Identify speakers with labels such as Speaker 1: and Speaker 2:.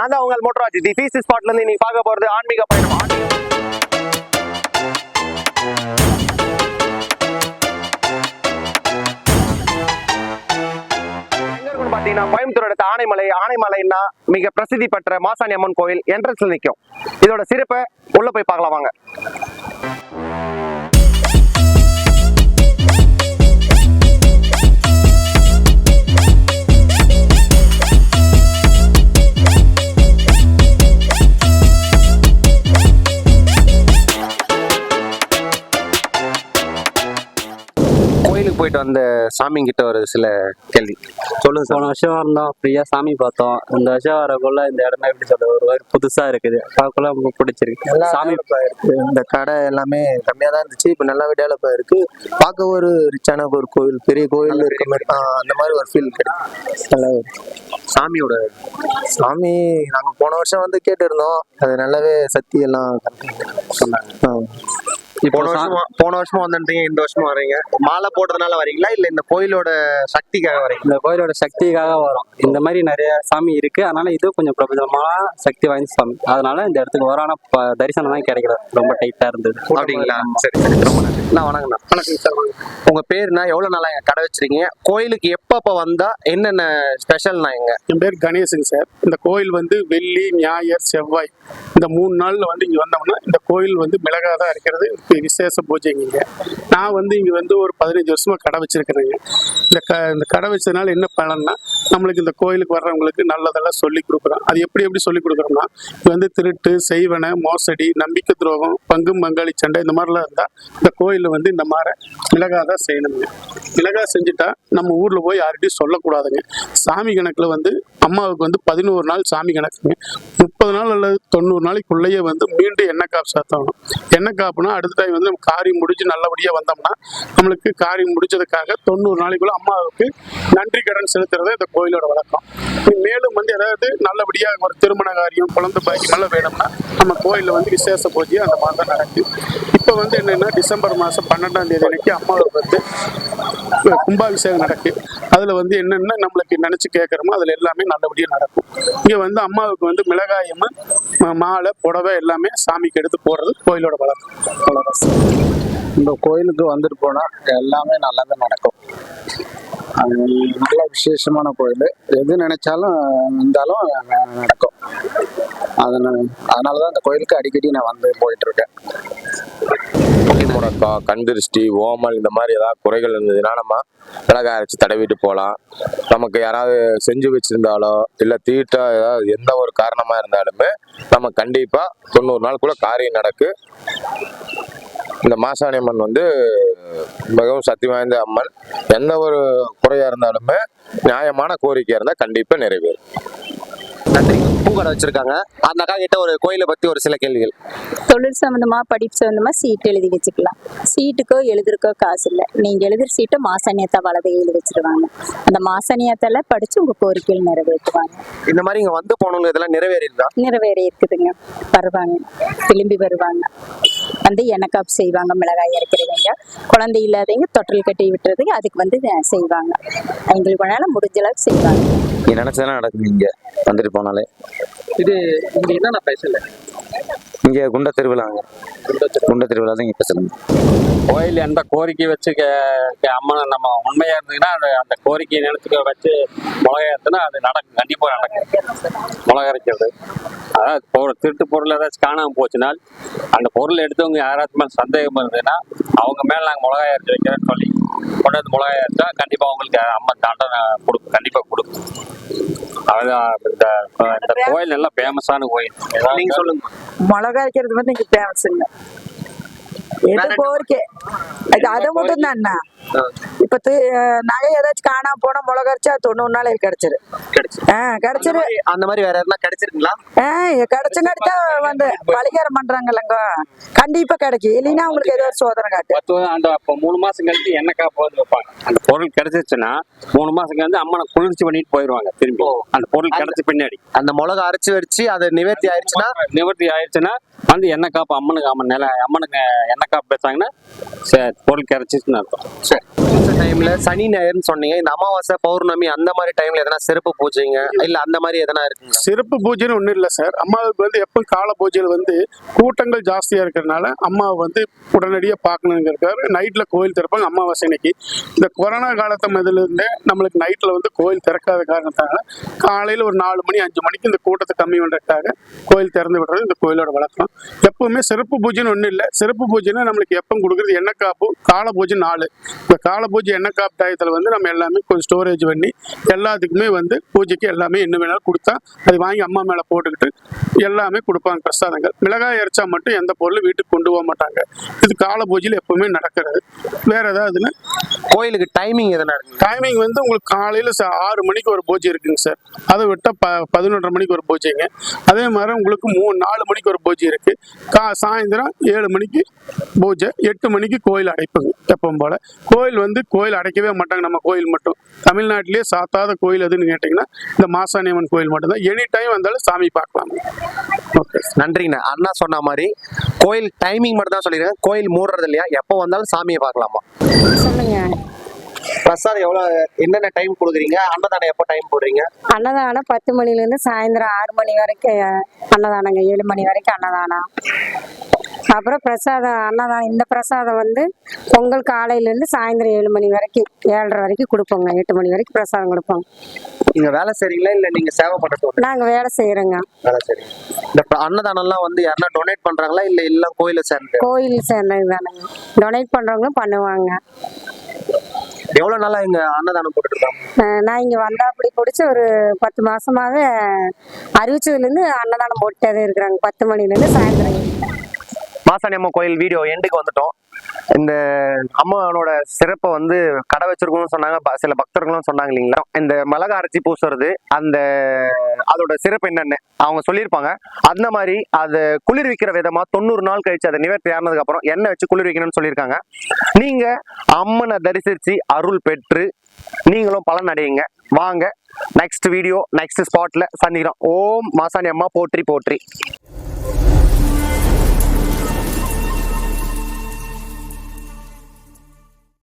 Speaker 1: நான் தான் உங்கள் மோட்டராஜ். தி ஃபீஸ் ஸ்பாட்ல இருந்து நீங்க பார்க்க போறது ஆன்மீக பயணம். ஆன்மீக கோயம்புத்தூர் அடுத்த ஆனைமலை. ஆனைமலைன்னா மிக பிரசித்தி பெற்ற மாசாணி அம்மன் கோயில் என்ட்ரன்ஸ்ல நிற்கும் இதோட சிறப்பை உள்ள போய் பார்க்கலாம் வாங்க. போயிட்டு வந்த சாமி கிட்ட ஒரு சில கேள்வி. சொல்லுங்க
Speaker 2: போன வருஷம் இருந்தோம் ஃப்ரீயா சாமி பார்த்தோம். இந்த வருஷம் வரக்குள்ள இந்த இடமே எப்படி சொல்றது ஒரு மாதிரி புதுசா இருக்குது. பார்க்கல ரொம்ப பிடிச்சிருக்கு. சாமி
Speaker 3: இருக்கு. இந்த கடை எல்லாமே கம்மியா தான் இருந்துச்சு. இப்ப நல்லாவே டெவலப் ஆயிருக்கு. பார்க்க ஒரு ரிச்சான ஒரு கோவில் பெரிய கோவில் இருக்க மாதிரி அந்த மாதிரி ஒரு ஃபீல் கிடைக்கும்.
Speaker 1: சாமியோட
Speaker 3: சாமி நாங்க போன வருஷம் வந்து கேட்டு இருந்தோம் அது நல்லாவே சக்தி எல்லாம் சொன்னாங்க
Speaker 1: போன வருஷமா போன வருஷமா வந்துட்டீங்க இந்த வருஷமா வரீங்க மாலை போடுறதுனால வரீங்களா இல்ல இந்த கோயிலோட சக்திக்காக வரீங்களா
Speaker 2: இந்த கோயிலோட சக்திக்காக வரும் இந்த மாதிரி நிறைய சாமி இருக்கு. அதனால இது கொஞ்சம் பிரபலமான சக்தி வாய்ந்த சாமி. அதனால இந்த இடத்துக்கு வரான ப- தரிசனம் தான் கிடைக்கல. ரொம்ப டைட்டா இருந்தது.
Speaker 1: அப்படிங்களா? சரி சரி. ரொம்ப நன்றி. நான் வணக்கண்ணா வணக்கம் சார் உங்க பேருனா எவ்வளவு நாளா எங்க கடை வச்சிருக்கீங்க? கோயிலுக்கு எப்பப்ப வந்தா என்னென்ன ஸ்பெஷல்னா எங்க
Speaker 4: என் பேர் கணேசன் சார். இந்த கோயில் வந்து வெள்ளி ஞாயிறு செவ்வாய். இந்த மூணு நாள்ல வந்து இங்க வந்தோம்னா இந்த கோயில் வந்து மிளகா தான் இருக்கிறது விசேஷ பூஜைங்க நான் வந்து இங்க வந்து ஒரு பதினஞ்சு வருஷமா கடை வச்சிருக்கிறேங்க. இந்த க இந்த கடை வச்சதுனால என்ன பலன்னா நம்மளுக்கு இந்த கோயிலுக்கு வர்றவங்களுக்கு நல்லதெல்லாம் சொல்லி கொடுக்குறோம். அது எப்படி எப்படி சொல்லி கொடுக்குறோம்னா இது வந்து திருட்டு செய்வனை மோசடி நம்பிக்கை துரோகம் பங்கும் பங்காளி சண்டை இந்த மாதிரிலாம் இருந்தால் இந்த கோயிலில் வந்து இந்த மாதிரி மிளகா தான் செய்யணுங்க. மிளகா செஞ்சுட்டா நம்ம ஊரில் போய் யார்கிட்டையும் சொல்லக்கூடாதுங்க. சாமி கணக்கில் வந்து அம்மாவுக்கு வந்து பதினோரு நாள் சாமி கணக்குங்க. முப்பது நாள் அல்லது தொண்ணூறு நாளைக்குள்ளேயே வந்து மீண்டும் எண்ணெய் காப்பு சாத்தணும். எண்ணெய் காப்புனா அடுத்த டைம் வந்து நம்ம காரியம் முடிச்சு நல்லபடியா வந்தோம்னா நம்மளுக்கு காரியம் முடிச்சதுக்காக தொண்ணூறு நாளைக்குள்ள அம்மாவுக்கு நன்றி கடன் செலுத்துறது இந்த கோயிலோட வழக்கம். மேலும் வந்து ஏதாவது நல்லபடியா ஒரு திருமண காரியம் குழந்தை பாக்கியம் எல்லாம் வேணும்னா நம்ம கோயிலில் வந்து விசேஷ பூஜை அந்த மாதிரி தான் நடக்குது. இப்போ வந்து என்னன்னா டிசம்பர் மாசம் பன்னெண்டாம் தேதி அன்னைக்கு அம்மாவுக்கு வந்து கும்பாபிஷேகம் நடக்கு. அதுல வந்து என்னென்ன நம்மளுக்கு நினைச்சு கேட்கறோமோ அதுல எல்லாமே நல்லபடியா நடக்கும். இங்க வந்து அம்மாவுக்கு வந்து மிளகாயம் மாலை புடவை எல்லாமே சாமிக்கு எடுத்து போடுறது கோயிலோட வழக்கம். அவ்வளோதான்
Speaker 3: இந்த கோயிலுக்கு வந்துட்டு போனா எல்லாமே நல்லா நடக்கும். அது நல்ல விசேஷமான கோயில். எது நினைச்சாலும் இருந்தாலும் நடக்கும். அதனால அதனால தான் அந்த கோயிலுக்கு அடிக்கடி நான் வந்து போயிட்டு இருக்கேன்
Speaker 5: முடக்கம் கண் திருஷ்டி ஓமல் இந்த மாதிரி ஏதாவது குறைகள் இருந்ததுன்னா நம்ம மிளகாய் அரைச்சி தடவிட்டு போகலாம் நமக்கு யாராவது செஞ்சு வச்சிருந்தாலோ இல்லை தீட்டா ஏதாவது எந்த ஒரு காரணமா இருந்தாலுமே நம்ம கண்டிப்பா தொண்ணூறு நாளுக்குள்ள காரியம் நடக்கு. இந்த மாசாணி அம்மன் வந்து மிகவும் சக்தி வாய்ந்த அம்மன். எந்த ஒரு குறையா இருந்தாலுமே நியாயமான கோரிக்கையா இருந்தா கண்டிப்பா நிறைவேறும்.
Speaker 1: நன்றி. பூக்கடை வச்சிருக்காங்க. அந்த அக்கா கிட்ட ஒரு கோயிலை பத்தி ஒரு சில கேள்விகள்.
Speaker 6: தொழில் சம்மந்தமா படிப்பு சம்மந்தமா சீட் எழுதி வச்சுக்கலாம். சீட்டுக்கோ எழுதுறக்கோ காசு இல்லை. நீங்க எழுதுற சீட்டை மாசாணியத்தா வலது எழுதி வச்சிருவாங்க. அந்த மாசாணியத்தால படிச்சு உங்க கோரிக்கைகள் நிறைவேற்றுவாங்க.
Speaker 1: இந்த மாதிரி இங்க வந்து போனவங்க இதெல்லாம் நிறைவேறியிருந்தா?
Speaker 6: நிறைவேறி இருக்குதுங்க வருவாங்க. திரும்பி வருவாங்க. வந்து எண்ணெய் செய்வாங்க மிளகாய் இறக்கிறவங்க குழந்தை இல்லாதவங்க தொட்டில் கட்டி விட்டுறதுக்கு அதுக்கு வந்து செய்வாங்க. எங்களுக்கு வேணாலும் முடிஞ்ச அளவுக்கு செய்வாங்க.
Speaker 5: நீ நினைச்சதெல்லாம் நடக்குது இங்க? வந்துட்டு போனாலே.
Speaker 2: இது இங்க என்னென்ன ஸ்பெஷல்
Speaker 5: இங்க குண்ட திருவிழாங்க குண்ட திருவிழா. தான் இங்க ஸ்பெஷல்
Speaker 2: கோயில் எந்த கோரிக்கை வச்சு அம்மனை நம்ம உண்மையா இருந்ததுன்னா அந்த அந்த கோரிக்கையை நினைச்சுக்க வச்சு மிளகா ஏற்றுனா அது நடக்கும். கண்டிப்பா நடக்கும். மிளகா அரைக்கிறது அதாவது பொருள் திருட்டு பொருள் ஏதாச்சும் காணாம போச்சுனால் அந்த பொருள் எடுத்தவங்க யாராச்சும் மேல சந்தேகம் இருந்ததுன்னா அவங்க மேல நாங்கள் மிளகாய் அரைச்சி வைக்கிறேன்னு சொல்லி கொண்டு வந்து மிளகாய் அரைச்சா கண்டிப்பா அவங்களுக்கு அம்மா தண்டனை கொடுக்கும். கண்டிப்பா கொடுக்கும். அதான் இந்த இந்த கோயில் நல்லா ஃபேமஸான கோயில்.
Speaker 1: நீங்க சொல்லுங்க.
Speaker 7: மிளகா அரைக்கிறது வந்து இங்க ஃபேமஸுங்க எது கோரிக்கை அது அதை மட்டும் தான்ண்ணா இப்ப நகை ஏதாச்சும் காணாம போனா மிளகா அரைச்சா தொண்ணூறு நாளைக்கு கிடைச்சிரு. கிடைச்சிரு.
Speaker 1: அந்த மாதிரி வேற யாருன்னா கிடைச்சிருக்குங்களா
Speaker 7: ஆ கிடைச்சும் கிடைச்சா வந்து பலிகாரம் பண்றாங்கல்லங்க கண்டிப்பா கிடைக்கும். இல்லைன்னா உங்களுக்கு ஏதோ சோதனை காட்டு.
Speaker 2: அந்த அப்போ மூணு மாசம் கழிச்சு வந்து வைப்பாங்க. அந்த பொருள் கிடைச்சிச்சுன்னா மூணு மாசம் கழிச்சு அம்மனை குளிர்ச்சி பண்ணிட்டு போயிடுவாங்க திரும்பி. அந்த பொருள் கிடைச்ச பின்னாடி.
Speaker 1: அந்த மிளகா அரைச்சு வச்சு அது நிவர்த்தி ஆயிடுச்சுன்னா
Speaker 2: நிவர்த்தி ஆயிடுச்சுன்னா வந்து எண்ணெய் காப்பு அம்மனுக்கு அம்மன் நில அம்மனுக்கு எண்ணெய் காப்பு வச்சாங்கன்னா சரி, பொருள் கிடைச்சிச்சுன்னு அர்த்தம்.
Speaker 1: சரி சரி டைம்ல சனி ஞாயிறுன்னு சொன்னீங்க. இந்த அமாவாசை பௌர்ணமி அந்த மாதிரி டைம்ல எதனா சிறப்பு பூஜைங்க? இல்ல அந்த மாதிரி எதனா இருக்குங்களா?
Speaker 4: சிறப்பு பூஜைன்னு ஒன்றும் இல்லை சார். அம்மாவுக்கு வந்து எப்போ கால பூஜையில் வந்து கூட்டங்கள் ஜாஸ்தியாக இருக்கிறதுனால அம்மாவை வந்து உடனடியாக பார்க்கணுங்கிறதுக்காக நைட்டில் கோயில் திறப்பாங்க அமாவாசை அன்னைக்கு. இந்த கொரோனா காலத்து முதலிருந்தே நம்மளுக்கு நைட்டில் வந்து கோயில் திறக்காத காரணத்தால காலையில் ஒரு நாலு மணி அஞ்சு மணிக்கு இந்த கூட்டத்தை கம்மி பண்ணுறதுக்காக கோயில் திறந்து விடுறது இந்த கோயிலோட வழக்கம். எப்பவுமே சிறப்பு பூஜைன்னு ஒன்றும் இல்லை. சிறப்பு பூஜைன்னா நம்மளுக்கு எப்போ கொடுக்குறது எண்ணெய் காப்பு கால பூஜை நாலு. இந்த கால பூஜை எண்ணெய் காப்பு டயத்தில் வந்து நம்ம எல்லாமே கொஞ்சம் ஸ்டோரேஜ் பண்ணி எல்லாத்துக்குமே வந்து பூஜைக்கு எல்லாமே என்ன வேணாலும் கொடுத்தா அது வாங்கி அம்மா மேலே போட்டுக்கிட்டு எல்லாமே கொடுப்பாங்க பிரசாதங்கள். மிளகாய் அரைச்சா மட்டும் எந்த பொருளும் வீட்டுக்கு கொண்டு போக மாட்டாங்க. இது கால பூஜையில் எப்பவுமே நடக்கிறது. வேற ஏதாவதுன்னா
Speaker 1: கோயிலுக்கு டைமிங் எதனா
Speaker 4: டைமிங் வந்து உங்களுக்கு காலையில் ஆறு மணிக்கு ஒரு பூஜை இருக்குங்க சார். அதை விட்டால் ப பதினொன்றரை மணிக்கு ஒரு பூஜைங்க. அதே மாதிரி உங்களுக்கு மூணு நாலு மணிக்கு ஒரு பூஜை இருக்கு. கா சாயந்தரம் ஏழு மணிக்கு பூஜை எட்டு மணிக்கு கோயில் அடைப்புங்க எப்பவும் போல. கோயில் வந்து கோயில் அடைக்கவே மாட்டாங்க நம்ம கோயில் மட்டும். தமிழ்நாட்டிலேயே சாத்தாத கோயில் எதுன்னு கேட்டிங்கன்னா இந்த மாசாணியம்மன் கோயில் மட்டும்தான். எனி டைம் வந்தாலும் சாமி பார்க்கலாம். ஓகே
Speaker 1: நன்றிங்கண்ணா அண்ணா சொன்ன மாதிரி கோயில் டைமிங் மட்டும் தான் சொல்லிருக்கேன் கோயில் மூடுறது இல்லையா? எப்போ வந்தாலும் சாமியை பார்க்கலாமா?
Speaker 8: சொல்லுங்க.
Speaker 1: பிரசாதம் எவ்வளவு என்னென்ன டைம் கொடுக்குறீங்க? அன்னதானம் எப்போ டைம் போடுறீங்க?
Speaker 8: அன்னதானம் பத்து மணிலேருந்து சாயந்தரம் ஆறு மணி வரைக்கும் அன்னதானங்க. ஏழு மணி வரைக்கும் அன்னதானம். அப்புறம் பிரசாதம் அன்னதானம் இந்த பிரசாதம் வந்து பொங்கல் காலையிலேருந்து சாயந்தரம் ஏழு மணி வரைக்கும் ஏழரை வரைக்கும் கொடுப்போங்க. எட்டு மணி வரைக்கும் பிரசாதம் கொடுப்போங்க
Speaker 1: நீங்க வேலை செய்றீங்களா இல்ல நீங்க சேவை பண்றது
Speaker 8: நாங்கள் வேலை செய்கிறோங்க
Speaker 1: வேலை செய்றீங்க. இந்த ப- அன்னதானம்லாம் வந்து யாருன்னா டொனேட் பண்றாங்களா இல்ல எல்லாம் கோயில சேர்ந்து?
Speaker 8: கோயில் சேர்ந்தது தானேங்க டொனேட் பண்ணுறவங்களும் பண்ணுவாங்க.
Speaker 1: எவ்வளவு நாளா இங்க அன்னதானம் போட்டுட்டு
Speaker 8: அஹ் நான் இங்கே வந்தா அப்படி பிடிச்சி ஒரு பத்து மாசமாவே அறிவிச்சதுலேருந்து அன்னதானம் போட்டுட்டே இருக்கிறாங்க. பத்து மணிலேருந்து சாயந்தரம் ஏழு.
Speaker 1: மாசாணி கோயில் வீடியோ எண்டுக்கு வந்துட்டோம். இந்த அம்மாவோட சிறப்பை வந்து கடை வச்சிருக்கோம்னு சொன்னாங்க. ப- சில பக்தர்களும் சொன்னாங்க இல்லைங்களா? இந்த மிளகா அரைச்சி பூசுறது அந்த அதோட சிறப்பு என்னென்னு அவங்க சொல்லியிருப்பாங்க. அந்த மாதிரி அதை குளிர்விக்கிற விதமா தொண்ணூறு நாள் கழிச்சு அதை நிவர்த்தி ஆனதுக்கு அப்புறம் எண்ணெய் வச்சு குளிர்விக்கணும்னு சொல்லியிருக்காங்க. நீங்க அம்மனை தரிசிச்சு அருள் பெற்று நீங்களும் பலன் அடையுங்க. வாங்க நெக்ஸ்ட் வீடியோ நெக்ஸ்ட் ஸ்பாட்ல சந்திக்கிறோம். ஓம் மாசாணி அம்மா போற்றி போற்றி.